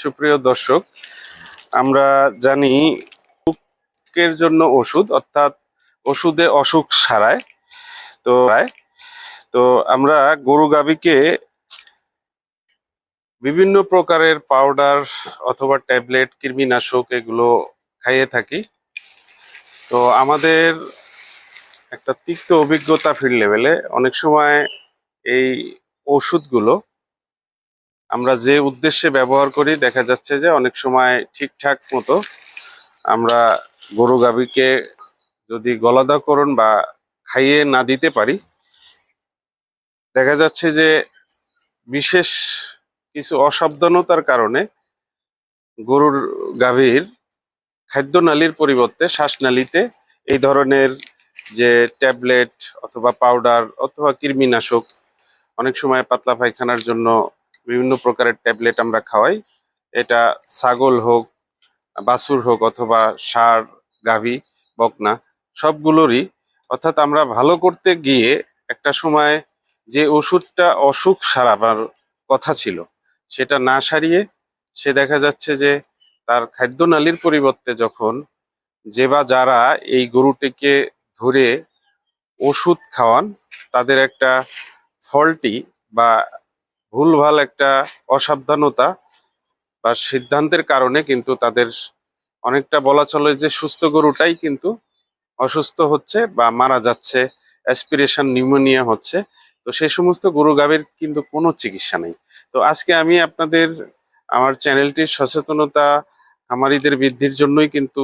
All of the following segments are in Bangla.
সুপ্রিয় দর্শক, আমরা জানি অসুখের জন্য ওষুধ, অর্থাৎ ওষুধে অসুখ সারায়। তো তো আমরা গরু গাভীকে বিভিন্ন প্রকারের পাউডার অথবা ট্যাবলেট, কৃমিনাশক এগুলো খাইয়ে থাকি। তো আমাদের একটা তিক্ত অভিজ্ঞতা ফিল্ড লেভেলে অনেক সময় এই ওষুধগুলো আমরা যে উদ্দেশ্যে ব্যবহার করি, দেখা যাচ্ছে যে অনেক সময় ঠিকঠাক মতো আমরা গরু গাভীকে যদি গলাদাকরণ বা খাইয়ে না দিতে পারি, দেখা যাচ্ছে যে বিশেষ কিছু অসাবধানতার কারণে গরুর গাভীর খাদ্যনালীর পরিবর্তে শ্বাসনালীতে এই ধরনের যে ট্যাবলেট অথবা পাউডার অথবা কৃমিনাশক অনেক সময় পাতলা পায়খানার জন্য বিভিন্ন প্রকারের ট্যাবলেট আমরা খাওয়াই। এটা ছাগল হোক, বাছুর হোক অথবা ষাঁড় গাভী, বকনা, সবগুলোরই। অর্থাৎ আমরা ভালো করতে গিয়ে একটা সময় যে ওষুধটা অসুখ সারাবার কথা ছিল, সেটা না সারিয়ে সে দেখা যাচ্ছে যে তার খাদ্যনালীর পরিবর্তে যখন যে বা যারা এই গরুটিকে ধরে ওষুধ খাওয়ান, তাদের একটা ফলটি বা ভুলভাল একটা অসাবধানতা বা সিদ্ধান্তের কারণে কিন্তু তাদের অনেকটা বলা চলে যে সুস্থ গরুটাই কিন্তু অসুস্থ হচ্ছে বা মারা যাচ্ছে অ্যাসপিরেশন নিউমোনিয়া হচ্ছে। তো সেই সমস্ত গরু গাভীর কিন্তু কোনো চিকিৎসা নেই। তো আজকে আমি আপনাদের আমার চ্যানেলটির সচেতনতা খামারিদের বৃদ্ধির জন্যই কিন্তু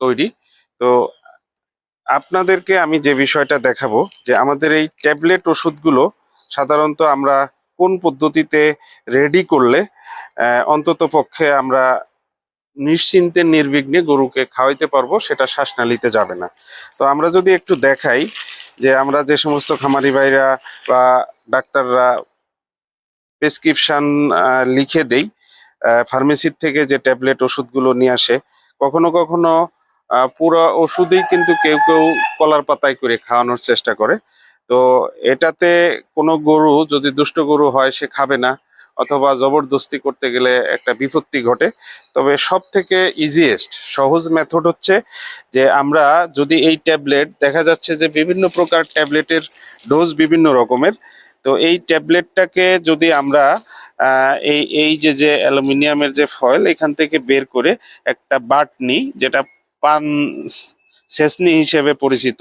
তৈরি। তো আপনাদেরকে আমি যে বিষয়টা দেখাবো যে আমাদের এই ট্যাবলেট ওষুধগুলো সাধারণত আমরা কোন পদ্ধতিতে রেডি করলে অন্তত পক্ষে আমরা নিশ্চিন্তে নির্বিঘ্নে গরুকে খাওয়াইতে পারব সেটা শ্বাসনালীতে যাবে না। তো আমরা যদি একটু দেখাই যে আমরা যে সমস্ত খামারি ভাইরা বা ডাক্তাররা প্রেসক্রিপশন লিখে দেই ফার্মেসির থেকে যে ট্যাবলেট ওষুধগুলো নিয়ে আসে, কখনো কখনো পুরো ওষুধই কিন্তু কেউ কেউ কলার পাতায় করে খাওয়ানোর চেষ্টা করে। তো এটাতে কোনো গরু যদি দুষ্ট গরু হয়, সে খাবে না অথবা জবরদস্তি করতে গেলে একটা বিপত্তি ঘটে। তবে সব থেকে ইজিয়েস্ট সহজ মেথড হচ্ছে যে আমরা যদি এই ট্যাবলেট, দেখা যাচ্ছে যে বিভিন্ন প্রকার ট্যাবলেটের ডোজ বিভিন্ন রকমের, তো এই ট্যাবলেটটাকে যদি আমরা এই এই যে যে অ্যালুমিনিয়ামের যে ফয়েল এখান থেকে বের করে একটা বাট নিই যেটা পান সেসনি হিসেবে পরিচিত।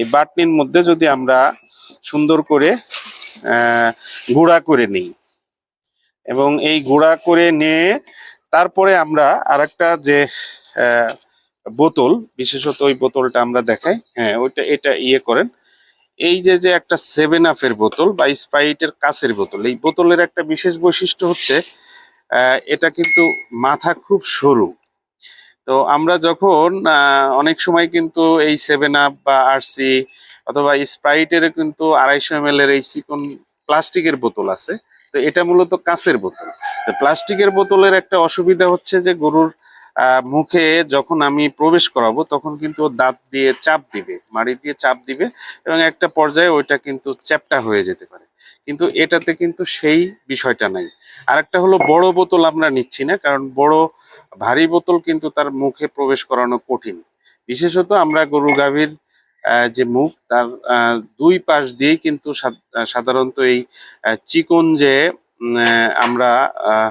এই বাটনির মধ্যে যদি আমরা সুন্দর করে গুঁড়া করে নিই এবং এই গুঁড়া করে নিয়ে তারপরে আমরা আরেকটা যে বোতল, বিশেষত ওই বোতলটা আমরা দেখাই। হ্যাঁ ওইটা, এটা ইয়ে করেন। এই যে যে একটা সেভেন আপের বোতল বা স্প্রাইটের কাছের বোতল, এই বোতলের একটা বিশেষ বৈশিষ্ট্য হচ্ছে এটা কিন্তু মাথা খুব সরু। তো আমরা যখন অনেক সময় কিন্তু এই সেভেন আপ বা আরসি অথবা স্প্রাইটের কিন্তু আড়াইশো এম এর এই চিকন প্লাস্টিকের বোতল আছে। তো এটা মূলত কাঁচের বোতল। তো প্লাস্টিকের বোতলের একটা অসুবিধা হচ্ছে যে গরুর মুখে যখন আমি প্রবেশ করাবো তখন কিন্তু ও দাঁত দিয়ে চাপ দিবে মাড়ি দিয়ে চাপ দিবে এবং একটা পর্যায়ে ওইটা কিন্তু চ্যাপটা হয়ে যেতে পারে। কিন্তু এটাতে কিন্তু সেই বিষয়টা নাই। আরেকটা হলো বড় বোতল আমরা নিচ্ছি না কারণ বড় ভারী বোতল কিন্তু তার মুখে প্রবেশ করানো কঠিন। বিশেষত আমরা গরু গাভীর যে মুখ তার দুই পাশ দিয়েই কিন্তু সাধারণত এই চিকন যে আমরা আহ,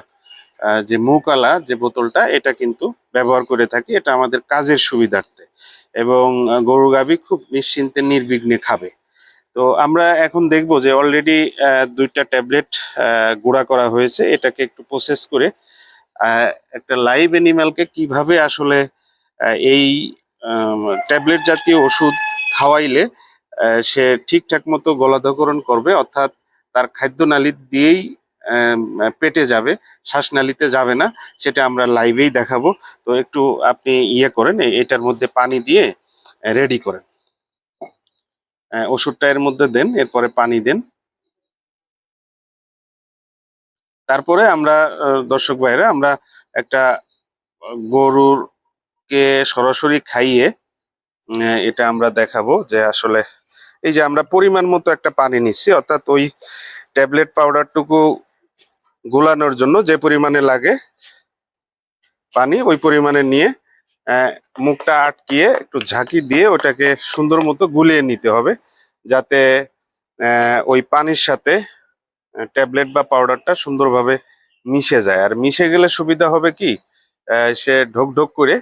যে মুখওয়ালা যে বোতলটা, এটা কিন্তু ব্যবহার করে থাকি। এটা আমাদের কাজের সুবিধার্থে। এবং গরু গাভী খুব নিশ্চিন্তে নির্বিঘ্নে খাবে। তো আমরা এখন দেখব যে অলরেডি দুইটা ট্যাবলেট গুঁড়া করা হয়েছে। এটাকে একটু প্রসেস করে একটা লাইভ অ্যানিম্যালকে কীভাবে আসলে এই ট্যাবলেট জাতীয় ওষুধ খাওয়াইলে সে ঠিকঠাক মতো গলাধকরণ করবে, অর্থাৎ তার খাদ্যনালী দিয়েই পেটে যাবে শ্বাসনালীতে যাবে না, সেটা আমরা লাইভেই দেখাবো। তো একটু আপনি ইয়ে করেন এটার মধ্যে পানি দিয়ে রেডি করেন। ওষুধটা এর মধ্যে দেন, এরপরে পানি দেন। তারপরে আমরা দর্শক ভাইরা আমরা একটা গরুর কে সরাসরি খাইয়ে এটা আমরা দেখাবো যে আসলে, এই যে আমরা পরিমাণ মতো একটা পানি নিচ্ছি, অর্থাৎ ওই ট্যাবলেট পাউডারটুকু গোলানোর জন্য যে পরিমাণে লাগে পানি, ওই পরিমাণে নিয়ে মুখটা আটকিয়ে একটু ঝাঁকি দিয়ে ওটাকে সুন্দর মতো গুলিয়ে নিতে হবে যাতে ওই পানির সাথে ট্যাবলেট বা পাউডারটা সুন্দরভাবে মিশে যায়। আর মিশে গেলে সুবিধা হবে কি? সে ঢোক ঢোক করে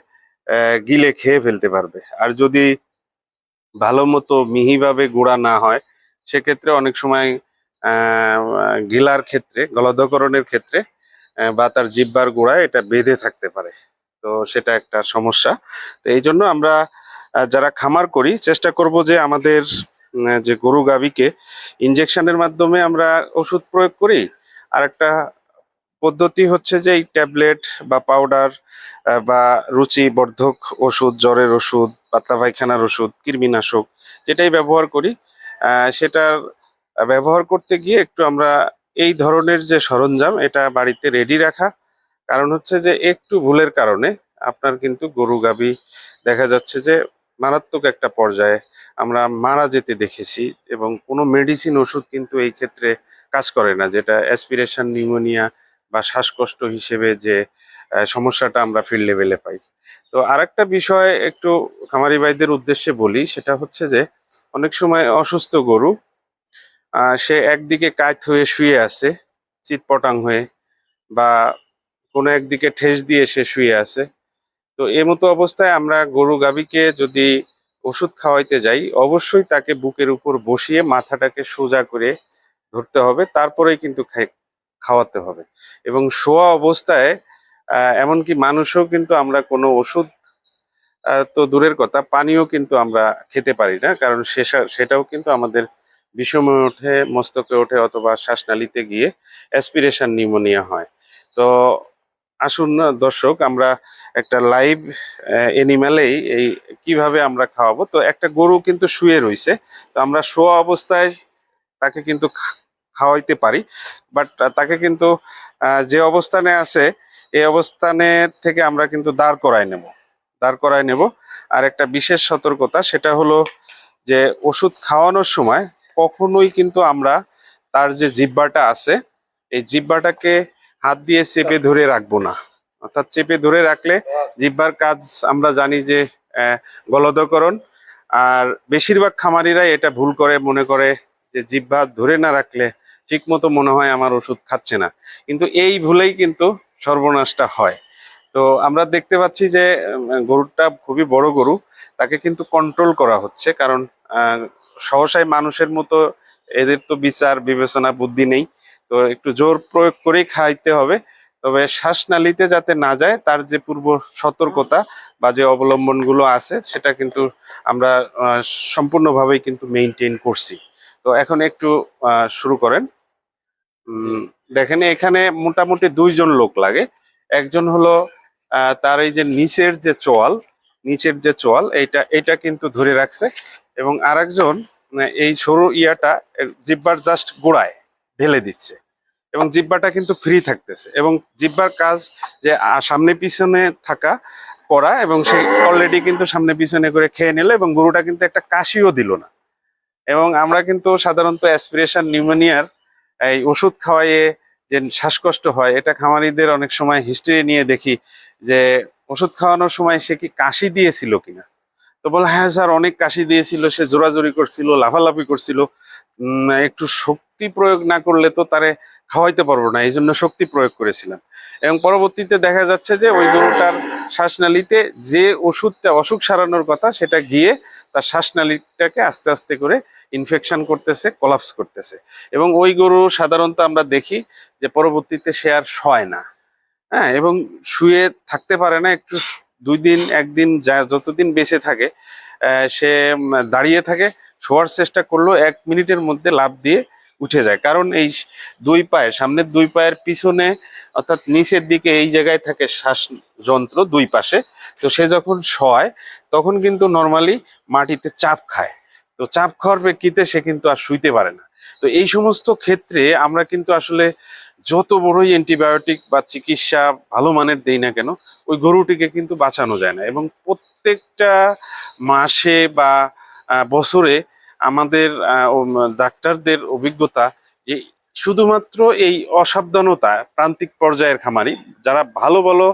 গিলে খেয়ে ফেলতে পারবে। আর যদি ভালো মতো মিহিভাবে গুঁড়া না হয়, সেক্ষেত্রে অনেক সময় গিলার ক্ষেত্রে, গলদকরণের ক্ষেত্রে বা তার জিব্বার গোড়ায় এটা বেঁধে থাকতে পারে। তো সেটা একটা সমস্যা। তো এই জন্য আমরা যারা খামার করি, চেষ্টা করব যে আমাদের যে গরু গাভীকে ইনজেকশনের মাধ্যমে আমরা ওষুধ প্রয়োগ করি। আর একটা পদ্ধতি হচ্ছে যে এই ট্যাবলেট বা পাউডার বা রুচি বর্ধক ওষুধ, জ্বরের ওষুধ, পাতলা পায়খানার ওষুধ, কৃমিনাশক যেটাই ব্যবহার করি সেটার ব্যবহার করতে গিয়ে একটু আমরা এই ধরনের যে সরঞ্জাম, এটা বাড়িতে রেডি রাখা। কারণ হচ্ছে যে একটু ভুলের কারণে আপনার কিন্তু গরু, গাভী দেখা যাচ্ছে যে মারাত্মক একটা পর্যায়ে আমরা মারা যেতে দেখেছি এবং কোনো মেডিসিন ওষুধ কিন্তু এই ক্ষেত্রে কাজ করে না, যেটা অ্যাসপিরেশন নিউমোনিয়া বা শ্বাসকষ্ট হিসেবে যে সমস্যাটা আমরা ফিল্ড লেভেলে পাই। তো আরেকটা বিষয় একটু খামারি ভাইদের উদ্দেশ্যে বলি, সেটা হচ্ছে যে অনেক সময় অসুস্থ গরু সে একদিকে কাত হয়ে শুয়ে আছে, চিৎপটাং হয়ে, বা কোনো একদিকে ঠেস দিয়ে সে শুয়ে আছে। তো এই মতো অবস্থায় আমরা গরু গাভীকে যদি ওষুধ খাওয়াইতে যাই, অবশ্যই তাকে বুকের উপর বসিয়ে মাথাটাকে সোজা করে ধরতে হবে, তারপরেই কিন্তু খাওয়াতে হবে। এবং শোয়া অবস্থায় এমনকি মানুষও কিন্তু আমরা কোনো ওষুধ তো দূরের কথা, পানিও কিন্তু আমরা খেতে পারি না, কারণ সেটাও কিন্তু আমাদের বিষমে ওঠে, মস্তকে ওঠে অথবা শ্বাসনালীতে গিয়ে অ্যাসপিরেশন নিউমোনিয়া হয়। তো আসুন দর্শক, আমরা একটা লাইভ এনিম্যালেই এই কীভাবে আমরা খাওয়াবো? তো একটা গরু কিন্তু শুয়ে রইছে তো আমরা শোয়া অবস্থায় তাকে কিন্তু খাওয়াইতে পারি। বাট তাকে কিন্তু যে অবস্থানে আছে, এই অবস্থানে থেকে আমরা কিন্তু দাঁড় করাই নেব। দাঁড় করাই নেব। আর একটা বিশেষ সতর্কতা, সেটা হলো যে ওষুধ খাওয়ানোর সময় কখনোই কিন্তু আমরা তার যে জিব্বাটা আছে, এই জিব্বাটাকে হাত দিয়ে চেপে ধরে রাখব না। অর্থাৎ চেপে ধরে রাখলে জিব্বার কাজ আমরা জানি যে গলদকরণ। আর বেশিরভাগ খামারিরাই এটা ভুল করে, মনে করে যে জিব্বা ধরে না রাখলে ঠিক মতো মনে হয় আমার ওষুধ খাচ্ছে না। কিন্তু এই ভুলেই কিন্তু সর্বনাশটা হয়। তো আমরা দেখতে পাচ্ছি যে, গরুটা খুবই বড় গরু, তাকে কিন্তু কন্ট্রোল করা হচ্ছে। কারণ আহ, সহসাই মানুষের মতো এদের তো বিচার বিবেচনা বুদ্ধি নেই। তো একটু জোর প্রয়োগ করেই খাইতে হবে। তবে শ্বাসনালীতে যাতে না যায় তার যে পূর্ব সতর্কতা বা যে অবলম্বনগুলো আছে সেটা কিন্তু আমরা সম্পূর্ণভাবেই কিন্তু মেনটেন করছি। তো এখন একটু শুরু করেন। দেখেন এখানে মোটামুটি দুইজন লোক লাগে। একজন হলো তার এই যে নিচের যে চোয়াল নিচের যে চোয়াল এইটা এটা কিন্তু ধরে রাখছে। এবং আরেকজন মানে এই সরু ইয়াটা জিব্বার জাস্ট গোড়ায় ঢেলে দিচ্ছে। এবং জিব্বাটা কিন্তু ফ্রি থাকতেছে। এবং জিব্বার কাজ যে সামনে পিছনে থাকা করা এবং সে অলরেডি কিন্তু সামনে পিছনে করে খেয়ে নিল এবং গরুটা কিন্তু একটা কাশিও দিল না। এবং আমরা কিন্তু সাধারণত অ্যাসপিরেশন নিউমোনিয়ার এই ওষুধ খাওয়াইয়ে যে শ্বাসকষ্ট হয়, এটা খামারিদের অনেক সময় হিস্ট্রি নিয়ে দেখি যে, ওষুধ খাওয়ানোর সময় সে কি কাশি দিয়েছিল কিনা? তো বলে হ্যাঁ স্যার, অনেক কাশি দিয়েছিল, সে জোরাজোরি করছিল, লাফালাফি করছিল। একটু শক্তি প্রয়োগ না করলে তো তারে খাওয়াইতে পারব না, এই জন্য শক্তি প্রয়োগ করেছিলাম। এবং পরবর্তীতে দেখা যাচ্ছে যে, ওই গরুটার শ্বাসনালীতে যে ওষুধটা, অসুখ সারানোর কথা, সেটা গিয়ে তার শ্বাসনালীটাকে আস্তে আস্তে করে ইনফেকশন করতেছে কলাপস করতেছে। এবং ওই গরু সাধারণত আমরা দেখি যে, পরবর্তীতে সে আর শয় না। হ্যাঁ এবং শুয়ে থাকতে পারে না, একটু দুই দিন একদিন যা, যতদিন বেঁচে থাকে সে দাঁড়িয়ে থাকে, শোয়ার চেষ্টা করলেও এক মিনিটের মধ্যে লাভ দিয়ে উঠে যায়। কারণ এই দুই পায়ে সামনের দুই পায়ের পিছনে, অর্থাৎ নিচের দিকে এই জায়গায় থাকে শ্বাস যন্ত্র দুই পাশে। তো সে যখন শয়, তখন কিন্তু নর্মালি মাটিতে চাপ খায়। তো চাপ খাওয়ার প্রেক্ষিতে সে কিন্তু আর শুইতে পারে না। তো এই সমস্ত ক্ষেত্রে আমরা কিন্তু আসলে যত বড়ই অ্যান্টিবায়োটিক বা চিকিৎসা ভালো মানের দেই না কেন, ওই গরুটিকে কিন্তু বাঁচানো যায় না। এবং প্রত্যেকটা মাসে বা বছরে আমাদের ডাক্তারদের অভিজ্ঞতা যে শুধুমাত্র এই অসাবধানতা, প্রান্তিক পর্যায়ের খামারি, যারা ভালো ভালো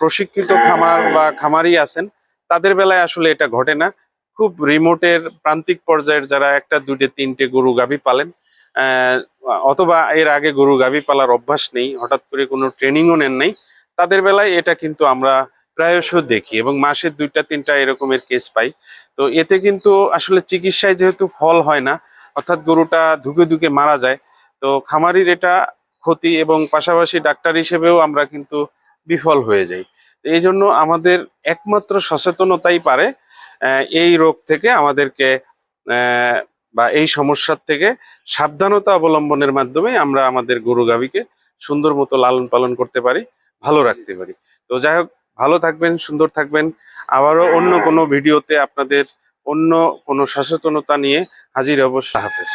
প্রশিক্ষিত খামার বা খামারি আছেন, তাদের বেলায় আসলে এটা ঘটে না। খুব রিমোটের প্রান্তিক পর্যায়ের যারা একটা, দুইটে, তিনটে গরু গাভী পালেন অথবা এর আগে গরু গাভী পালার অভ্যাস নেই, হঠাৎ করে কোনো ট্রেনিংও নেন নাই, তাদের বেলায় এটা কিন্তু আমরা প্রায়শ দেখি এবং মাসে দুইটা, তিনটা এরকমের কেস পাই। তো এতে কিন্তু আসলে চিকিৎসায় যেহেতু ফল হয় না, অর্থাৎ গরুটা ধুকে ধুকে মারা যায়, তো খামারির এটা ক্ষতি এবং পাশাপাশি ডাক্তার হিসেবেও আমরা কিন্তু বিফল হয়ে যাই। এই জন্য আমাদের একমাত্র সচেতনতাই পারে এই রোগ থেকে আমাদেরকে বা এই সমস্যার থেকে সাবধানতা অবলম্বনের মাধ্যমে আমরা আমাদের গরু গাভীকে সুন্দর মতো লালন পালন করতে পারি, ভালো রাখতে পারি। তো যাই হোক, ভালো থাকবেন, সুন্দর থাকবেন। আবারও অন্য কোনো ভিডিওতে আপনাদের অন্য কোনো সচেতনতা নিয়ে হাজির অবশ্য হাফেজ।